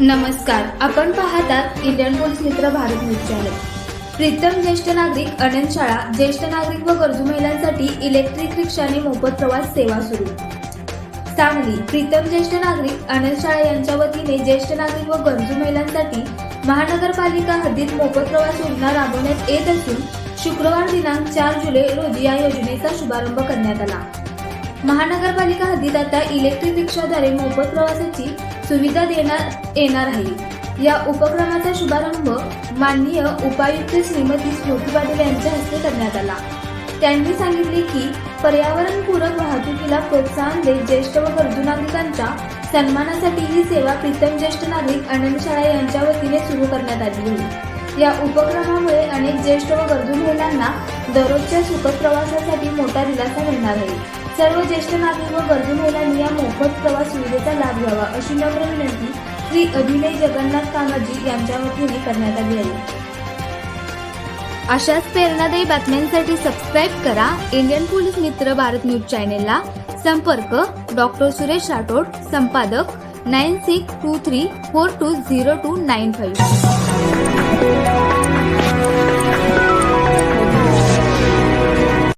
नमस्कार आपण पाहतात इंडियन पोलीस मित्र भारत न्यूज चॅनल. प्रीतम ज्येष्ठ नागरिक अनंत शाळा ज्येष्ठ नागरिक व गरजू महिलांसाठी इलेक्ट्रिक रिक्षाने मोफत प्रवास सेवा सुरू. सांगली प्रीतम ज्येष्ठ नागरिक अनंत शाळा यांच्या वतीने ज्येष्ठ नागरिक व गरजू महिलांसाठी महानगरपालिका हद्दीत मोफत प्रवास योजना राबवण्यात येत असून शुक्रवार दिनांक चार जुलै रोजी या योजनेचा शुभारंभ करण्यात आला. महानगरपालिका हद्दीत आता इलेक्ट्रिक रिक्षाद्वारे मोफत प्रवासाची सुविधा देण्यात येणार आहे. या उपक्रमाचा शुभारंभ माननीय उपायुक्त श्रीमती स्मृती पाटील यांच्या हस्ते करण्यात आला. त्यांनी सांगितले की पर्यावरणपूरक वाहतुकीला प्रोत्साहन देत ज्येष्ठ व गरजू नागरिकांच्या सन्मानासाठी ही सेवा प्रीतम ज्येष्ठ नागरिक आनंद शाळा यांच्या वतीने सुरू करण्यात आली होती. या उपक्रमामुळे अनेक ज्येष्ठ व गरजू महिलांना दररोजच्या सुखद प्रवासासाठी मोठा दिलासा मिळणार आहे. सर्व ज्येष्ठ नागरिक व गरजू महिलांनी या मोफत प्रवास सुविधेचा लाभ घ्यावा अशी नम्र विनंती श्री अभिनय जगन्नाथ कामाजी यांच्या वतीने करण्यात आली आहे. अशाच प्रेरणादायी बातम्यांसाठी सबस्क्राईब करा इंडियन पोलीस मित्र भारत न्यूज चॅनेलला संपर्क डॉक्टर सुरेश राठोड संपादक nine six two three four two zero two nine five.